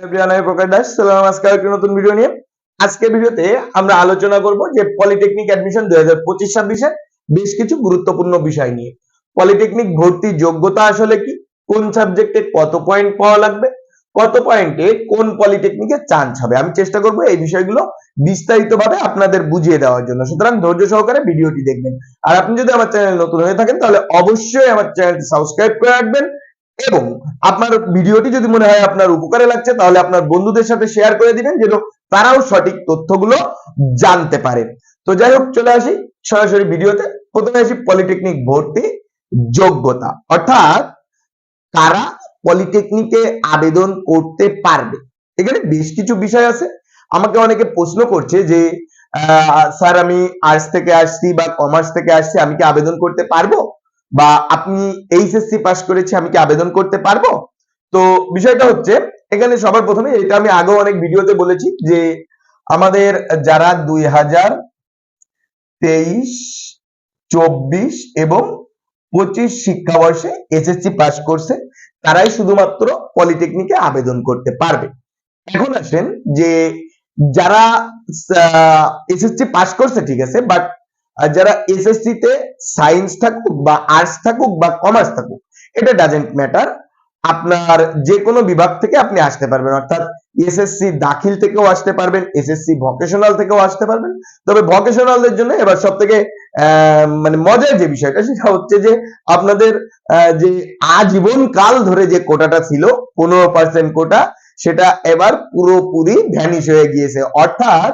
আমি আজকে ভিডিওতে আমরা আলোচনা যে পলিটেকনিক দুই হাজার পঁচিশ বেশ কিছু গুরুত্বপূর্ণ বিষয় নিয়ে। পলিটেকনিক যোগ্যতা আসলে কি? কোন সাবজেক্টে কত পয়েন্ট পাওয়া লাগবে? কত পয়েন্টে কোন আমি চেষ্টা করব এই বিষয়গুলো বিস্তারিতভাবে আপনাদের বুঝিয়ে দেওয়ার জন্য। সুতরাং ধৈর্য সহকারে ভিডিওটি দেখবেন। আর আপনি যদি আমার চ্যানেল নতুন হয়ে থাকেন, তাহলে অবশ্যই আমার চ্যানেলটি সাবস্ক্রাইব করে রাখবেন। এবং আপনার ভিডিওটি যদি মনে হয় আপনার উপকারে লাগছে, তাহলে আপনার বন্ধুদের সাথে শেয়ার করে দিবেন, যেন তারাও সঠিক তথ্যগুলো জানতে পারে। তো যাই হোক, চলে আসি সরাসরি ভিডিওতে। প্রথমে আসি পলিটেকনিক ভর্তি যোগ্যতা। অর্থাৎ কারা পলিটেকনিকে আবেদন করতে পারবে? এখানে বেশ কিছু বিষয় আছে। আমাকে অনেকে প্রশ্ন করছে যে স্যার আমি আর্টস থেকে আসছি বা কমার্স থেকে আসছি, আমি কি আবেদন করতে পারব? বা আপনি এইচএসসি পাস করেছি, আমি কি আবেদন করতে পারব? তো বিষয়টা হচ্ছে, এখানে সবার প্রথমে এটা আমি আগেও অনেক ভিডিওতে বলেছি যে আমাদের যারা দুই হাজার তেইশ, চব্বিশ এবং পঁচিশ শিক্ষাবর্ষে এসএসসি পাস করছে, তারাই শুধুমাত্র পলিটেকনিকে আবেদন করতে পারবে। এখন আসেন যে যারা এসএসসি পাস করছে, ঠিক আছে বাট আর যারা এসএসসি তে সায়েন্স থাকুক বা আর্টস থাকুক বা কমার্স থাকুক, এটা ডাজেন্ট ম্যাটার আপনার যে কোনো বিভাগ থেকে আপনি আসতে পারবেন। অর্থাৎ এসএসসি দাখিল থেকেও আসতে পারবেন এসএসসি ভোকেশনাল থেকেও আসতে পারবেন। তবে ভোকেশনালদের জন্য এবার সব থেকে মানে মজার যে বিষয়টা, সেটা হচ্ছে যে আপনাদের যে আজীবন কাল ধরে যে কোটাটা ছিল, পনেরো পার্সেন্ট কোটা, সেটা এবার পুরোপুরি ভ্যানিশ হয়ে গিয়েছে। অর্থাৎ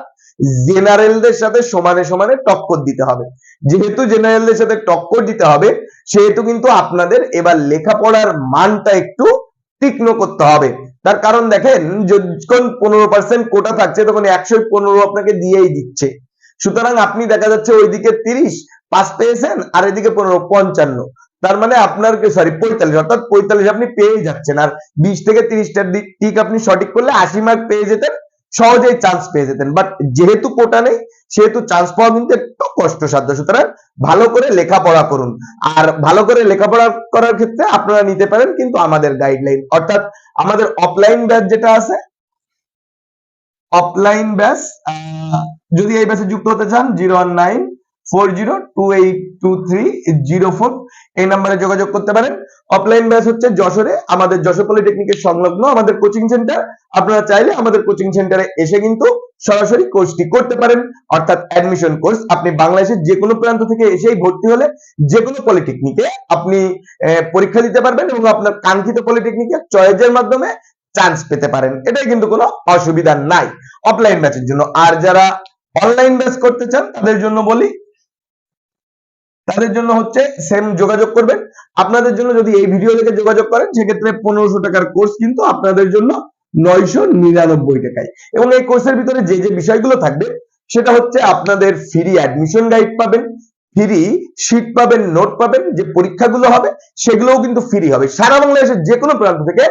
জেনারেলদের সাথে সমানে সমানে টক্কর দিতে হবে। যেহেতু জেনারেলদের সাথে টক্কর দিতে হবে, সেহেতু কিন্তু আপনাদের এবার লেখাপড়ার মানটা একটু তীক্ষ্ণ করতে হবে। তার কারণ দেখেন, যখন পনেরো পার্সেন্ট কোটা থাকছে, তখন একশো পনেরো আপনাকে দিয়েই দিচ্ছে। সুতরাং আপনি দেখা যাচ্ছে ওইদিকে তিরিশ পাস পেয়েছেন, আর এদিকে পনেরো, পঞ্চান্ন। তার মানে আপনার সরি পঁয়তাল্লিশ, অর্থাৎ পঁয়তাল্লিশ আপনি পেয়ে যাচ্ছেন। আর বিশ থেকে তিরিশটার দিক আপনি সঠিক করলে আশি মার্ক পেয়ে যেতেন সহজেই চান্স পেয়ে যেতেন। বাট যেহেতু কোটা নেই, সেহেতু চান্স পাওয়া কিন্তু একটু কষ্টসাধ্য। সুতরাং ভালো করে লেখাপড়া করুন। আর ভালো করে লেখাপড়া করার ক্ষেত্রে আপনারা নিতে পারেন কিন্তু আমাদের গাইডলাইন অর্থাৎ আমাদের অফলাইন ব্যাচ যেটা আছে অফলাইন ব্যাচ যদি এই ব্যাচে যুক্ত হতে চান zero nine four zero two eight two three zero four এই নাম্বারে যোগাযোগ করতে পারেন। অফলাইন ব্যাচ হচ্ছে যশোরে। আমাদের যশোর পলিটেকনিকের সংলগ্ন আমাদের কোচিং সেন্টার আপনারা চাইলে আমাদের কোচিং সেন্টারে এসে কিন্তু সরাসরি কোর্সটি করতে পারেন। অর্থাৎ অ্যাডমিশন কোর্স আপনি বাংলাদেশের যে কোনো প্রান্ত থেকে এসেই ভর্তি হলে যে কোনো পলিটেকনিকে আপনি পরীক্ষা দিতে পারবেন এবং আপনার কাঙ্ক্ষিত পলিটেকনিকে চয়েসের মাধ্যমে চান্স পেতে পারেন। এটাই কিন্তু কোনো অসুবিধা নাই। অফলাইন ব্যাচের জন্য। আর যারা অনলাইন ব্যাচ করতে চান, তাদের জন্য বলি তাদের জন্য হচ্ছে সেম যোগাযোগ করবেন। আপনাদের জন্য যদি এই ভিডিও দেখে যোগাযোগ করেন, সেক্ষেত্রে পনেরোশো টাকার কোর্স কিন্তু আপনাদের জন্য নয়শো নিরানব্বই টাকায়। এবং এই কোর্সের ভিতরে যে যে বিষয়গুলো থাকবে, সেটা হচ্ছে আপনাদের ফ্রি অ্যাডমিশন গাইড পাবেন ফ্রি শিট পাবেন নোট পাবেন, যে পরীক্ষাগুলো হবে, সেগুলোও কিন্তু ফ্রি হবে। সারা বাংলাদেশের যে কোনো প্রান্ত থেকে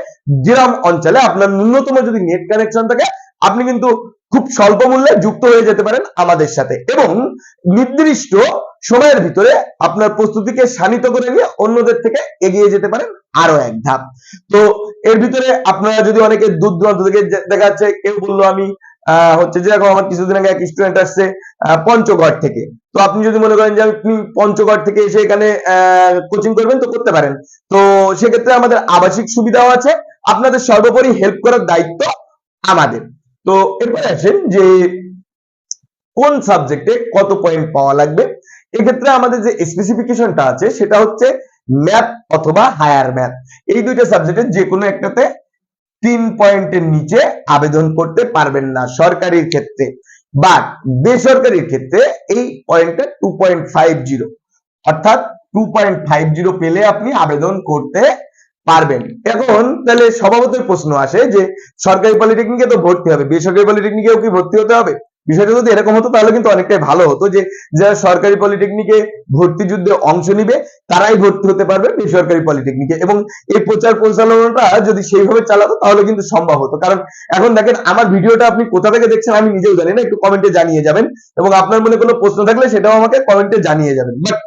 গ্রাম অঞ্চলে আপনার ন্যূনতম যদি নেট কানেকশন থাকে, আপনি কিন্তু খুব স্বল্প মূল্যে যুক্ত হয়ে যেতে পারেন আমাদের সাথে। এবং নির্দিষ্ট সময়ের ভিতরে আপনার প্রস্তুতিকে শানিত করে নিয়ে অন্যদের থেকে এগিয়ে যেতে পারেন আরও এক ধাপ। তো এর ভিতরে আপনারা যদি অনেকে দূর দূরান্ত থেকে দেখা যাচ্ছে কেউ বলল আমি হচ্ছে যেরকম আমার কিছুদিন আগে এক স্টুডেন্ট আসছে পঞ্চগড় থেকে। তো আপনি যদি মনে করেন যে আপনি পঞ্চগড় থেকে এসে এখানে কোচিং করবেন তো করতে পারেন। তো সেক্ষেত্রে আমাদের আবাসিক সুবিধাও আছে। আপনাদের সর্বোপরি হেল্প করার দায়িত্ব আমাদের। তো এরপরে আসেন যে কোন সাবজেক্টে কত পয়েন্ট পাওয়া লাগবে। এক্ষেত্রে আমাদের যে স্পেসিফিকেশনটা আছে, সেটা হচ্ছে ম্যাথ অথবা হায়ার ম্যাথ এই দুইটা সাবজেক্টের যে কোনো একটাতে তিন পয়েন্টের নিচে আবেদন করতে পারবেন না সরকারির ক্ষেত্রে। বাট বেসরকারির ক্ষেত্রে এই পয়েন্টটা টু পয়েন্ট ফাইভ জিরো অর্থাৎ টু পয়েন্ট ফাইভ জিরো পেলে আপনি আবেদন করতে পারবেন। এখন তাহলে স্বভাবতই প্রশ্ন আসে যে সরকারি পলিটেকনিকে তো ভর্তি হবে, বেসরকারি পলিটেকনিকেও কি ভর্তি হতে হবে? বিষয়টা যদি এরকম হতো, তাহলে কিন্তু অনেকটাই ভালো হতো যে, যারা সরকারি পলিটেকনিকে ভর্তি যুদ্ধে অংশ নিবে, তারাই ভর্তি হতে পারবে বেসরকারি পলিটেকনিকে। এবং এই প্রচার পরিচালনাটা যদি সেইভাবে চালাতো, তাহলে কিন্তু সম্ভব হতো। কারণ এখন দেখেন, আমার ভিডিওটা আপনি কোথা থেকে দেখছেন আমি নিজেও জানি না, একটু কমেন্টে জানিয়ে যাবেন। এবং আপনার মনে কোনো প্রশ্ন থাকলে সেটাও আমাকে কমেন্টে জানিয়ে যাবেন। বাট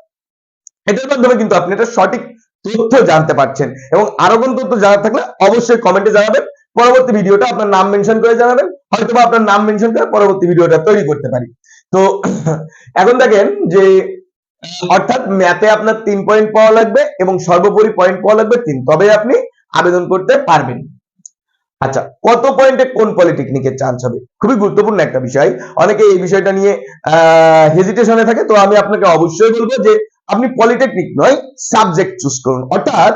এটার মাধ্যমে কিন্তু আপনি একটা সঠিক তথ্য জানতে পারছেন। এবং আরও কোন তথ্য জানার থাকলে অবশ্যই কমেন্টে জানাবেন। পরবর্তী ভিডিওটা আপনার নাম মেনশন করে জানাবেন হয়তো বা আপনার নাম মেনশন করে পরবর্তী ভিডিওটা তৈরি করতে পারি। তো, এখন দেখেন যে, অর্থাৎ ম্যাথে আপনার তিন পয়েন্ট পাওয়া লাগবে এবং সর্বোপরি পয়েন্ট পাওয়া লাগবে তিন তবে আপনি আবেদন করতে পারবেন। আচ্ছা কত পয়েন্টে কোন পলিটেকনিকের চান্স হবে? খুবই গুরুত্বপূর্ণ একটা বিষয়। অনেকে এই বিষয়টা নিয়ে হেজিটেশনে থাকে, তো আমি আপনাকে অবশ্যই বলব যে, আপনি পলিটেকনিক নয় সাবজেক্ট চুজ করুন। অর্থাৎ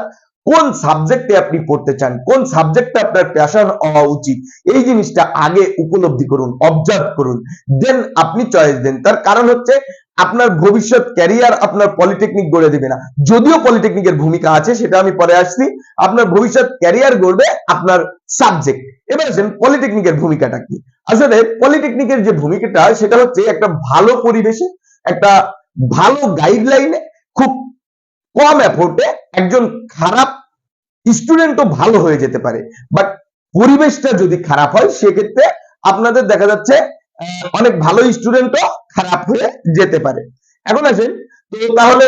কোন সাবজেক্টে আপনি পড়তে চান? কোন সাবজেক্টে আপনার প্যাশন হওয়া উচিত? এই জিনিসটা আগে উপলব্ধি করুন অবজার্ভ করুন। দেন আপনি চয়েস দেন। তার কারণ হচ্ছে, আপনার ভবিষ্যৎ ক্যারিয়ার আপনার পলিটেকনিক গড়ে দেবে না। যদিও পলিটেকনিকের ভূমিকা আছে, সেটা আমি পরে আসছি। আপনার ভবিষ্যৎ ক্যারিয়ার গড়বে আপনার সাবজেক্ট এবার আসেন পলিটেকনিকের ভূমিকাটা কি? আসলে পলিটেকনিকের যে ভূমিকাটা, সেটা হচ্ছে একটা ভালো পরিবেশে, একটা ভালো গাইডলাইনে খুব কম এফোর্টে একজন খারাপ স্টুডেন্টও ভালো হয়ে যেতে পারে। বাট পরিবেশটা যদি খারাপ হয়, সেক্ষেত্রে আপনাদের দেখা যাচ্ছে অনেক ভালো স্টুডেন্টও খারাপ হয়ে যেতে পারে। এখন আসেন, তো তাহলে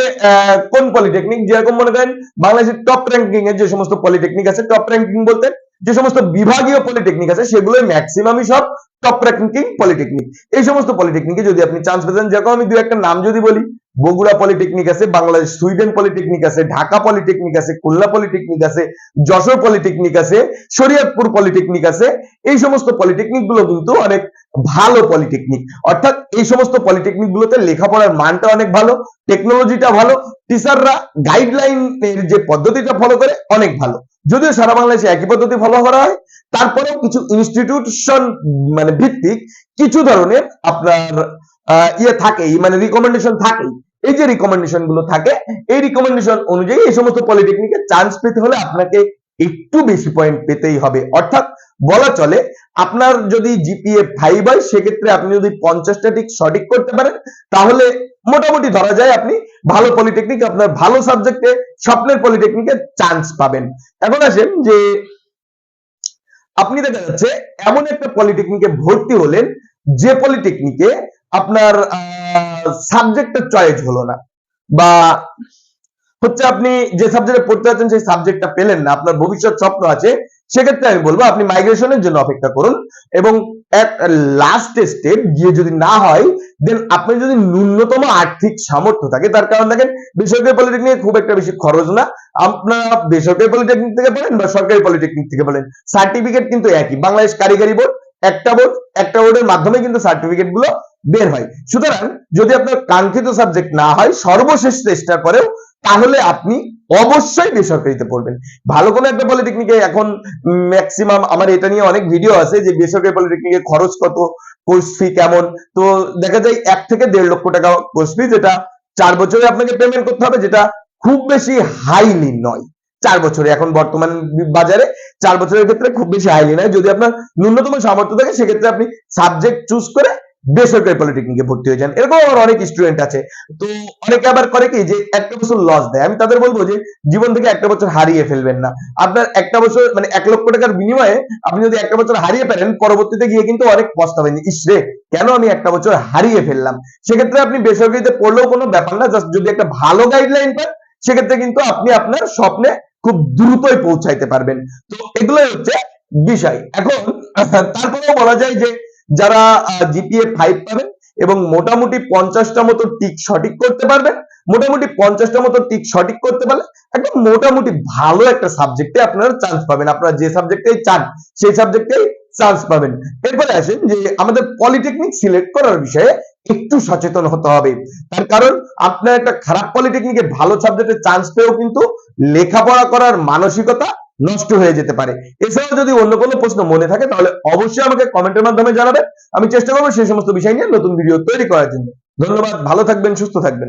কোন পলিটেকনিক যেরকম মনে করেন, বাংলাদেশের টপ র্যাঙ্কিং এর যে সমস্ত পলিটেকনিক আছে টপ র্যাঙ্কিং বলতে, যে সমস্ত বিভাগীয় পলিটেকনিক আছে, সেগুলোই ম্যাক্সিমামই সব টপ র্যাঙ্কিং পলিটেকনিক এই সমস্ত পলিটেকনিকে যদি আপনি চান্স পেতেন, যেরকম আমি দু একটা নাম যদি বলি বগুড়া পলিটেকনিক আছে, বাংলাদেশ সুইডেন পলিটেকনিক আছে, ঢাকা পলিটেকনিক আছে, খুলনা পলিটেকনিক আছে, যশোর পলিটেকনিক আছে, শরীয়তপুর পলিটেকনিক আছে, এই সমস্ত পলিটেকনিকগুলো কিন্তু অনেক ভালো পলিটেকনিক। অর্থাৎ এই সমস্ত পলিটেকনিক গুলোতে লেখাপড়ার মানটা অনেক ভালো, টেকনোলজিটা ভালো, টিচাররা গাইডলাইনের যে পদ্ধতিটা ফলো করে অনেক ভালো। যদিও সারা বাংলাদেশে একই পদ্ধতি ফলো করা হয়, তারপরেও কিছু ইনস্টিটিউশন মানে ভিত্তিক কিছু ধরনের আপনার ইয়ে থাকেই মানে রিকমেন্ডেশন থাকেই এই যে রিকমেন্ডেশনগুলো থাকে, এই রিকমেন্ডেশন অনুযায়ী এই সমস্ত পলিটেকনিকে চান্স পেতে হলে আপনাকে একটু বেশি পয়েন্ট পেতেই হবে। অর্থাৎ বলা চলে, আপনার যদি জিপিএ ফাইভ হয়, সেক্ষেত্রে আপনি যদি পঞ্চাশটা ঠিক সঠিক করতে পারেন, তাহলে মোটামুটি ধরা যায় আপনি ভালো পলিটেকনিক আপনার ভালো সাবজেক্টে স্বপ্নের পলিটেকনিকে চান্স পাবেন। এখন আসেন যে, আপনি দেখা যাচ্ছে, এমন একটা পলিটেকনিকে ভর্তি হলেন, যে পলিটেকনিকে আপনার সাবজেক্টের চয়েস হলো না। বা হচ্ছে আপনি যে সাবজেক্টে পড়তে যাচ্ছেন, সেই সাবজেক্টটা পেলেন না। আপনার ভবিষ্যৎ স্বপ্ন আছে। সেক্ষেত্রে আমি বলব, আপনি মাইগ্রেশনের জন্য অপেক্ষা করুন এবং লাস্ট স্টেপ গিয়ে যদি না হয় দেন আপনি যদি ন্যূনতম আর্থিক সামর্থ্য থাকে, তার কারণ দেখেন, বেসরকারি পলিটেকনিক খুব একটা বেশি খরচ না। আপনারা বেসরকারি পলিটেকনিক থেকে বলেন বা সরকারি পলিটেকনিক থেকে বলেন সার্টিফিকেট কিন্তু একই। বাংলাদেশ কারিগরি বোর্ড, একটা বোর্ড, একটা বোর্ডের মাধ্যমে কিন্তু সার্টিফিকেটগুলো বের হয়। সুতরাং যদি আপনার কাঙ্ক্ষিত সাবজেক্ট না হয়, সর্বশেষ চেষ্টার পরেও তাহলে আপনি অবশ্যই বেসরকারিতে পড়বেন। ভালো কোনো একটা পলিটেকনিকে এখন ম্যাক্সিমাম আমার এটা নিয়ে অনেক ভিডিও আছে যে বেসরকারি পলিটেকনিকে খরচ কত কোর্স ফি কেমন? তো দেখা যায় এক থেকে দেড় লক্ষ টাকা কোর্স ফি যেটা চার বছরে আপনাকে পেমেন্ট করতে হবে, যেটা খুব বেশি হাইলি নয়। চার বছরে এখন বর্তমান বাজারে চার বছরের ক্ষেত্রে খুব বেশি হাইলি নয়। যদি আপনার ন্যূনতম সামর্থ্য থাকে, সেক্ষেত্রে আপনি সাবজেক্ট চুজ করে বেসরকারি পলিটেকনিকে ভর্তি হয়ে যান। এরকম আমার অনেক স্টুডেন্ট আছে। তো অনেকে আবার করে কি যে একটা বছর লস দেয়। আমি তাদের বলব যে জীবন থেকে একটা বছর হারিয়ে ফেলবেন না। আপনার একটা বছর মানে এক লক্ষ টাকার বিনিময়ে আপনি যদি একটা বছর হারিয়ে ফেলেন পরবর্তীতে গিয়ে কিন্তু অনেক পস্তাবেন যে, ইস রে কেন আমি একটা বছর হারিয়ে ফেললাম? সেক্ষেত্রে আপনি বেসরকারিতে পড়লেও কোনো ব্যাপার না। জাস্ট যদি একটা ভালো গাইডলাইন পান সেক্ষেত্রে কিন্তু আপনি আপনার স্বপ্নে খুব দ্রুতই পৌঁছাইতে পারবেন। তো এগুলোই হচ্ছে বিষয়। এখন তারপরেও বলা যায় যে যারা জিপিএ ফাইভ পাবেন এবং মোটামুটি পঞ্চাশটা মতো টিক সঠিক করতে পারবেন, মোটামুটি পঞ্চাশটা মতো টিক সঠিক করতে পারলে একটা মোটামুটি ভালো একটা সাবজেক্টে আপনারা চান্স পাবেন। আপনারা যে সাবজেক্টেই চান, সেই সাবজেক্টেই চান্স পাবেন। এরপরে আসেন যে আমাদের পলিটেকনিক সিলেক্ট করার বিষয়ে একটু সচেতন হতে হবে। তার কারণ, আপনার একটা খারাপ পলিটেকনিকে ভালো সাবজেক্টে চান্স পেয়েও কিন্তু লেখাপড়া করার মানসিকতা নষ্ট হয়ে যেতে পারে। এছাড়াও যদি অন্য কোনো প্রশ্ন মনে থাকে, তাহলে অবশ্যই আমাকে কমেন্টের মাধ্যমে জানাবেন। আমি চেষ্টা করব সেই সমস্ত বিষয় নিয়ে নতুন ভিডিও তৈরি করার জন্য। ধন্যবাদ, ভালো থাকবেন, সুস্থ থাকবেন।